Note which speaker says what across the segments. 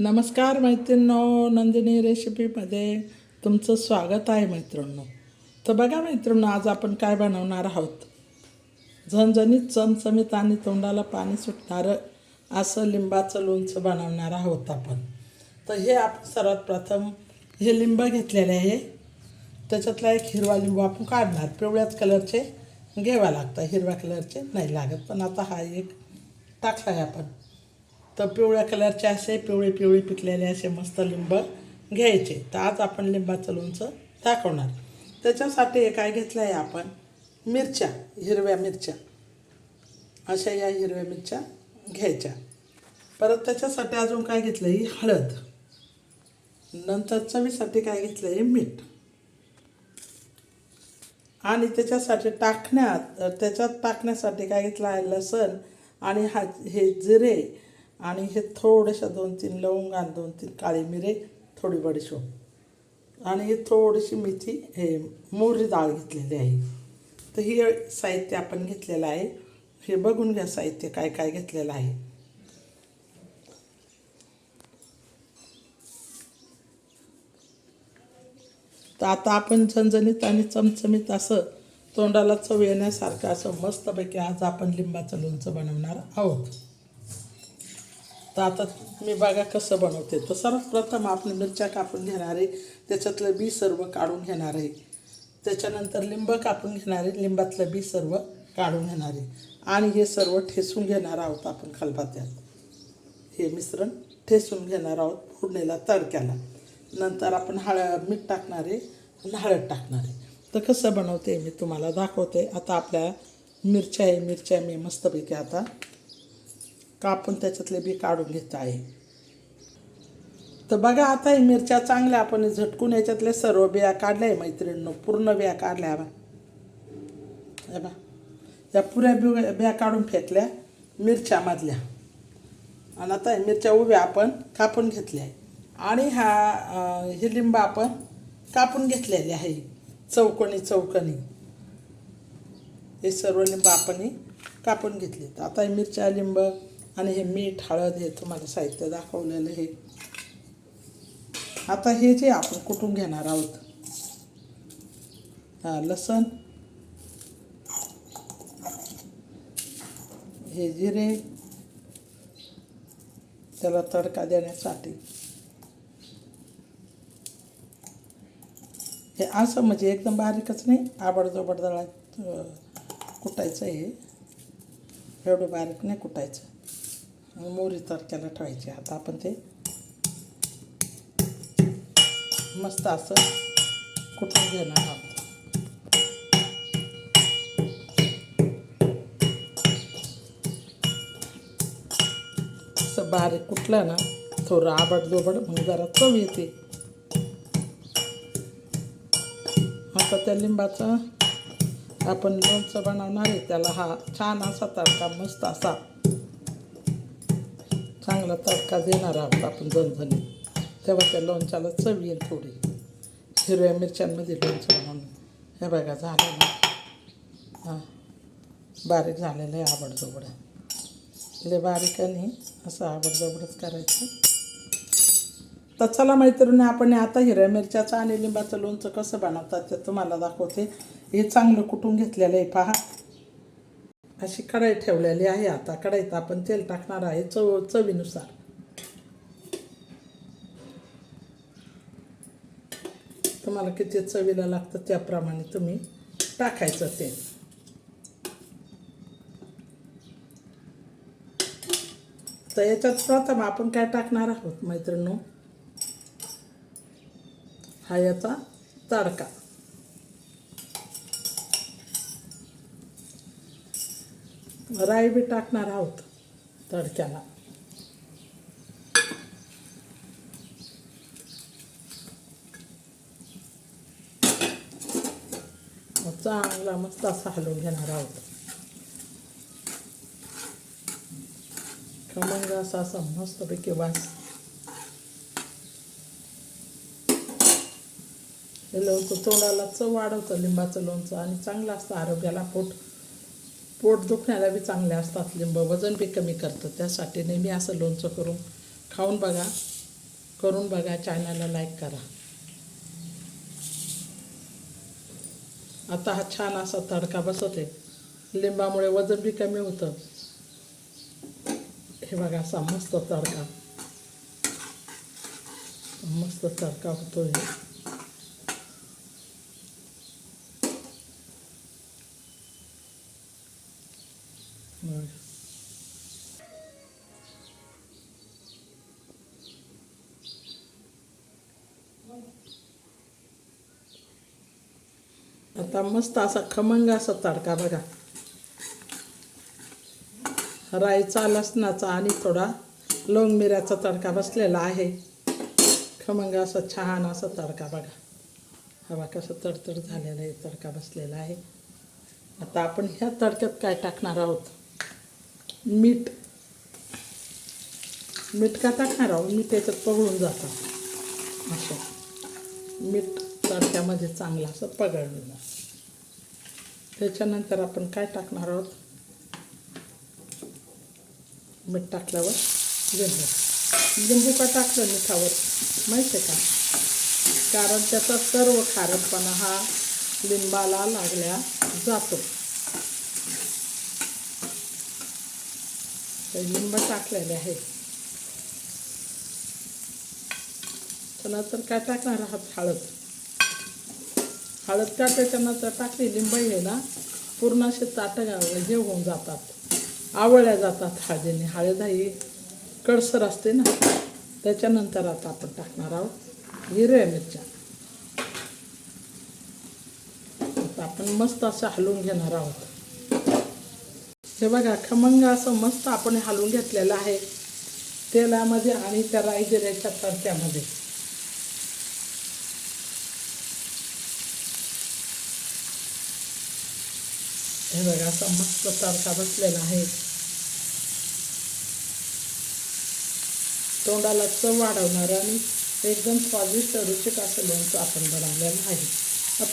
Speaker 1: नमस्कार मैत्रिणींनो नंदिनी रेसिपीमध्ये तुमचं स्वागत आहे मैत्रिणींनो. तर बघा मैत्रिणींनो आज आपण काय बनवणार आहोत? झणझणीत चमचमीत आणि तोंडाला पाणी सुटणारं असं लिंबाचं लोणचं बनवणार आहोत आपण. तर हे आपण सर्वात प्रथम हे लिंब घेतलेले आहे. त्याच्यातला एक हिरवा लिंबू आपण काढणार. पिवळ्याच कलरचे घ्यावा लागतं. हिरव्या कलरचे नाही लागत पण आता हा एक टाकला आहे आपण. तर पिवळ्या कलरचे असे पिवळे पिवळे पिकलेले असे मस्त लिंब घ्यायचे. तर आज आपण लिंबाचं लोणचं दाखवणार. त्याच्यासाठी हे काय घेतलं आहे आपण? मिरच्या हिरव्या मिरच्या. अशा या हिरव्या मिरच्या घ्यायच्या. परत त्याच्यासाठी अजून काय घेतलं ही हळद. नंतर चवीसाठी काय घेतलं आहे मीठ. आणि त्याच्यासाठी टाकण्यात त्याच्यात टाकण्यासाठी काय घेतलं आहे लसण आणि हा हे जिरे आणि हे थोडेशा दोन तीन लवंग आणि दोन तीन काळी मिरे थोडी बडीशोप. आणि हे थोडीशी मेथी हे मोहरी डाळ घेतलेली आहे. तर हे साहित्य आपण घेतलेलं आहे. हे बघून घ्या साहित्य काय काय घेतलेलं आहे. तर आता आपण झणझणीत आणि चमचमीत असं तोंडाला चव येण्यासारखं असं मस्तपैकी आज आपण लिंबाचं लोणचं बनवणार आहोत. तर आता मी बघा कसं बनवते. तर सर्वप्रथम आपण मिरच्या कापून घेणार आहे. त्याच्यातलं बी सर्व काढून घेणार आहे. त्याच्यानंतर लिंब कापून घेणार आहे. लिंबातलं बी सर्व काढून घेणार आहे. आणि हे सर्व ठेसून घेणार आहोत आपण खलबात्यात. हे मिश्रण ठेसून घेणार आहोत फोडणीला तडक्याला. नंतर आपण हळ मीठ टाकणार आहे आणि हळद टाकणार आहे. तर कसं बनवते मी तुम्हाला दाखवते. आता आपल्या मिरच्या आहे. मिरच्या मी मस्तपैकी आता कापून त्याच्यातले बी काढून घेत आहे? तर बघा आता ही मिरच्या चांगल्या आपण झटकून याच्यातले सर्व बिया काढल्या आहे मैत्रिणीनं पूर्ण बिया काढल्या बा. बा. या पुऱ्या बिया बिया काढून फेकल्या मिरच्यामधल्या आणि आता हे मिरच्या उभ्या आपण कापून घेतल्या आहे. आणि हा हे ही लिंब आपण कापून घेतलेली आहे चौकणी चौकणी. हे सर्व लिंब आपण कापून घेतले आता हे मिरच्या लिंब आणि हे मीठ हळद हे तुम्हाला साहित्य दाखवलेलं आहे. आता हे जे आपण कुटून घेणार आहोत? हा लसण. हे जिरे. त्याला तडका देण्यासाठी. हे असं म्हणजे एकदम बारीकच नाही आबडजोबड दळा कुटायचं आहे. एवढं बारीक नाही कुटायचं. मोरी तारख्याला तडक्याला ठेवायची. आता आपण ते मस्त असं कुठून घेणार आहोत? असं बारीक कुठलं ना थोडं आबडजोबड मग जरा चव येते. आता त्या लिंबाचं आपण लोणचं बनवणार आहे. त्याला हा छान असा तडका मस्त असा चांगला तडका देणार आहोत आपण झणझणी तेव्हा त्या लोणच्याला चव येईल थोडी. हिरव्या मिरच्यांमध्ये लोणचं म्हणून. हे बघा झालं ना. हां. बारीक झालेलं आहे आबडजोबड. लय बारीक आणि असं आबडजोबडच करायचं. तर चला मैत्रिणी आपण आता हिरव्या मिरच्याचं आणि लिंबाचं लोणचं कसं बनवतात ते तुम्हाला दाखवते. हे चांगलं कुटून घेतलेलं आहे. पहा. अशी कढाई ठेवलेली आहे. आता कढाईत आपण तेल टाकणार आहे चव चवीनुसार. तुम्हाला किती चवीला लागतं त्याप्रमाणे तुम्ही टाकायचं तेल. तर याच्यात प्रथम आपण काय टाकणार आहोत मैत्रिणू हा याचा तडका. राई बी टाकणार आहोत तडक्याला. चांगला मस्त असा हलवून घेणार आहोत. खमंग असा असा मस्तपैकी वास. हे लोणचं तोंडाला चव वाढवतं लिंबाचं लोणचं आणि चांगलं असतं आरोग्याला पोट. पोट दुखण्याला बी चांगले असतात लिंब. वजन बी कमी करतं. त्यासाठी नेहमी असं लोणचं करून खाऊन बघा करून बघा चॅनलला लाईक करा. आता हा छान असा तडका बसवते लिंबामुळे वजन बी कमी होतं. हे बघा असा मस्त तडका. मस्त तडका होतो हे आता मस्त असा खमंग असा तडका बघा. राईचा लसणाचा आणि थोडा लोंग मिऱ्याचा तडका बसलेला आहे. खमंग असा छान असा तडका बघा. हवा कसं तडतड झालेला आहे तडका बसलेला आहे. आता आपण ह्या तडक्यात काय टाकणार आहोत? मीठ. मीठ का टाकणार आहोत मीठ त्याच्यात पगळून जातं. असं. मीठ तडक्यामध्ये चांगलं असं पगळलं जातं. त्याच्यानंतर आपण काय टाकणार आहोत? मीठ टाकल्यावर लिंबू. लिंबू का टाकलं मिठावर? माहीत आहे का? कारण त्याचा सर्व खारटपणा हा लिंबाला लागल्या जातो. तर लिंब टाकलेले आहे. चला तर काय टाकणार आहात? हळद. हळद का त्याच्यानंतर टाकली लिंब आहे ना पूर्ण असे ताट हे होऊन जातात. आवळल्या जातात हळदीने. हळद ही कडसर असते ना. त्याच्यानंतर आता आपण टाकणार आहोत हिरव्या मिरच्या. आता आपण मस्त असं हलवून घेणार आहोत. हे बघा खमंग असं मस्त आपण हलवून घेतलेलं आहे. तेलामध्ये आणि त्या राई जिऱ्याच्या तडक्यामध्ये. हे बघा असा मस्त तडका बसलेला आहे. तोंडाला चव वाढवणार आणि एकदम स्वादिष्ट रुचिक असं लोणचं आपण बनवलेलं आहे.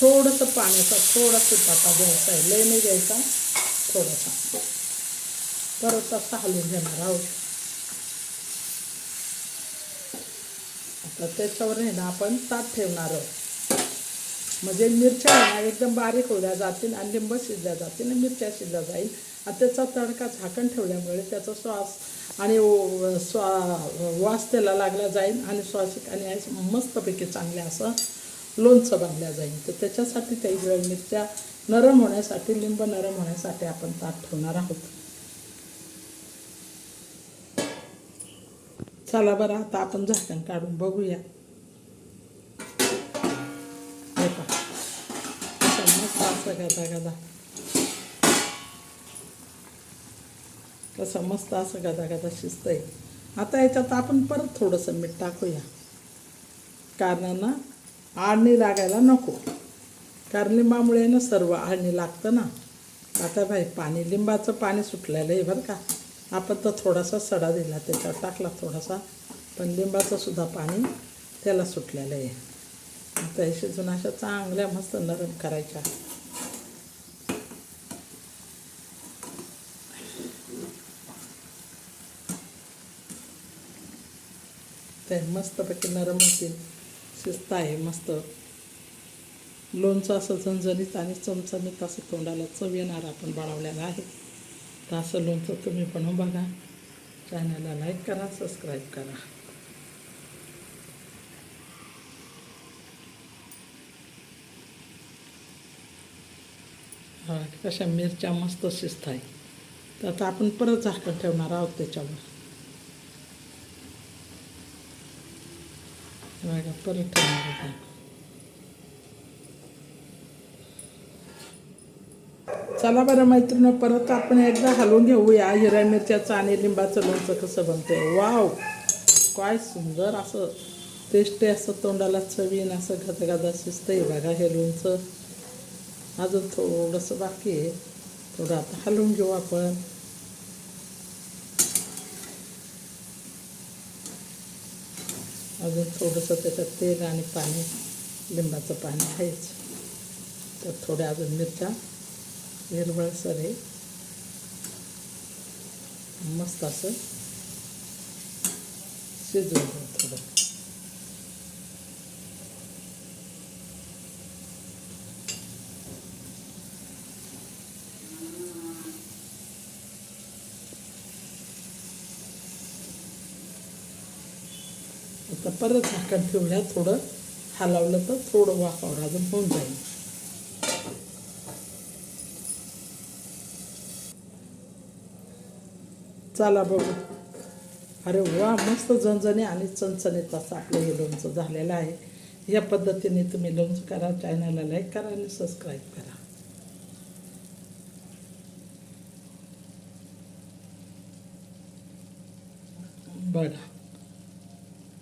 Speaker 1: थोडंसं पाण्याचा थोडा सुपाचा द्यायचा आहे लय नाही द्यायचा. थोडासा परत असं हलवून घेणार आहोत. आता त्याच्यावर आहे ना आपण ताट ठेवणार आहोत. म्हणजे मिरच्या ना एकदम बारीक होल्या जातील आणि लिंब शिजल्या जातील आणि मिरच्या शिजल्या जाईल. आणि त्याचा तडका झाकण ठेवल्यामुळे त्याचा श्वास आणि स्वा वास त्याला लागला जाईल आणि श्वासिक आणि मस्तपैकी चांगल्या असं लोणचं बांधल्या जाईल. तर त्याच्यासाठी त्या हिरव्या मिरच्या नरम होण्यासाठी लिंब नरम होण्यासाठी आपण ताट ठेवणार आहोत. चला बरं आता आपण झाकण काढून बघूया. असं गदा गदा. कसं मस्त असं गदा गदा शिजतंय. आता याच्यात आपण परत थोडंसं मीठ टाकूया. कारण ना लागायला नको. कारण लिंबामुळे ना सर्व आळणी लागतं ना. आता भाई पाणी लिंबाचं पाणी सुटलेलं आहे बरं का. आपण तर थोडासा सडा दिला त्याच्यावर टाकला थोडासा पण लिंबाचं सुद्धा पाणी त्याला सुटलेलं आहे. आता हे शिजून अशा चांगल्या मस्त नरम करायच्या. ते मस्तपैकी नरम होतील. शिजत आहे मस्त. लोणचं असं झणझणीत आणि चमचमीत असं तोंडाला चव येणार आपण बनवलेलं आहे. तर असं लोणचं तुम्ही बनवून बघा. चॅनलला लाईक करा सबस्क्राईब करा. हा कशा मिरच्या मस्त शिजत आहे. तर आता आपण परत झाकण ठेवणार आहोत त्याच्यावर. बघा परत ठेवणार आहोत चला बरं मैत्रिणी परत आपण एकदा हलवून घेऊया. हिरव्या मिरच्याचं आणि लिंबाचं लोणचं कसं बनतं वाव! काय सुंदर असं टेस्टी असं तोंडाला चवीन असं गदगदा शिजतंय बघा हे लोणचं. अजून थोडंसं बाकी आहे. थोडं आता हलवून घेऊ आपण. अजून थोडंसं त्याच्यात तेल आणि पाणी लिंबाचं पाणी आहेच तर थोड्या अजून मिरच्या. हिरवळसर हे. मस्त असं. शिजवून घेऊ थोडं. आता परत झाकण ठेवल्या थोडं. हलवलं तर थोडं वाफावर अजून होऊन जाईल. चला बघू. अरे वा मस्त झणझणी आणि चणचणीत असं आपलं हे लोणचं झालेलं आहे. या पद्धतीने तुम्ही लोणचं करा चॅनलला लाईक करा आणि सबस्क्राईब करा. बघा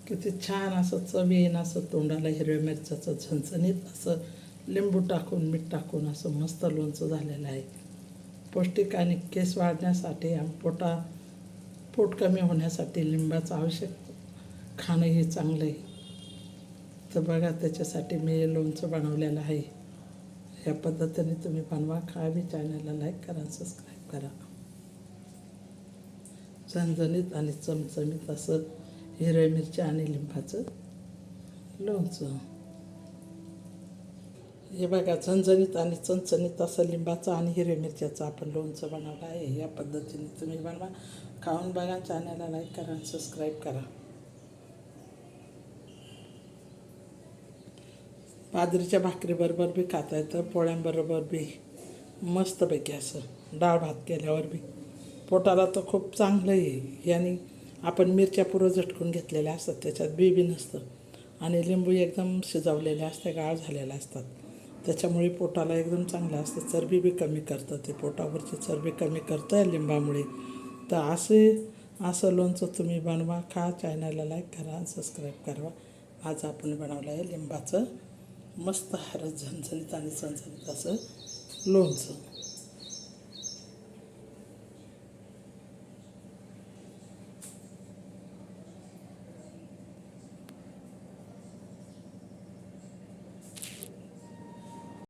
Speaker 1: किती छान असं चवी येईन असं तोंडाला हिरव्या मिरच्याचं झणझणीत असं लिंबू टाकून मीठ टाकून असं मस्त लोणचं झालेलं आहे. पौष्टिक आणि केस वाढण्यासाठी आणि पोटा पोट कमी होण्यासाठी लिंबाचं आवश्यक खाणं हे चांगलं आहे. तर बघा त्याच्यासाठी मी हे लोणचं बनवलेलं आहे. या पद्धतीने तुम्ही बनवा खा बी चॅनलला लाईक करा सबस्क्राईब करा. झणझणीत आणि चमचमीत असं हिरव्या मिरच्या आणि लिंबाचं लोणचं. हे बघा झणझणीत आणि चणचणीत असं लिंबाचं आणि हिरव्या मिरच्याचं आपण लोणचं बनवलं आहे. या पद्धतीने तुम्ही बनवा. खाऊन बघा चॅनलला लाईक करा सबस्क्राईब करा. बाजरीच्या भाकरीबरोबर बी खाता येतं पोळ्यांबरोबर बी. मस्तपैकी असं डाळ भात केल्यावर बी. पोटाला तर खूप चांगलं आहे याने आपण मिरच्या पुरं झटकून घेतलेल्या असतात त्याच्यात बी बी नसतं. आणि लिंबू एकदम शिजवलेले असते गाळ झालेले असतात. त्याच्यामुळे पोटाला एकदम चांगलं असतं. चरबी बी कमी करतं ते पोटावरची चरबी कमी करतं आहे लिंबामुळे. तर असे असं लोणचं तुम्ही बनवा खा चॅनलला लाईक करा सबस्क्राईब करा. आज आपण बनवलं आहे लिंबाचं मस्त हरस झणझणीत आणि चणचणीत असं लोणचं.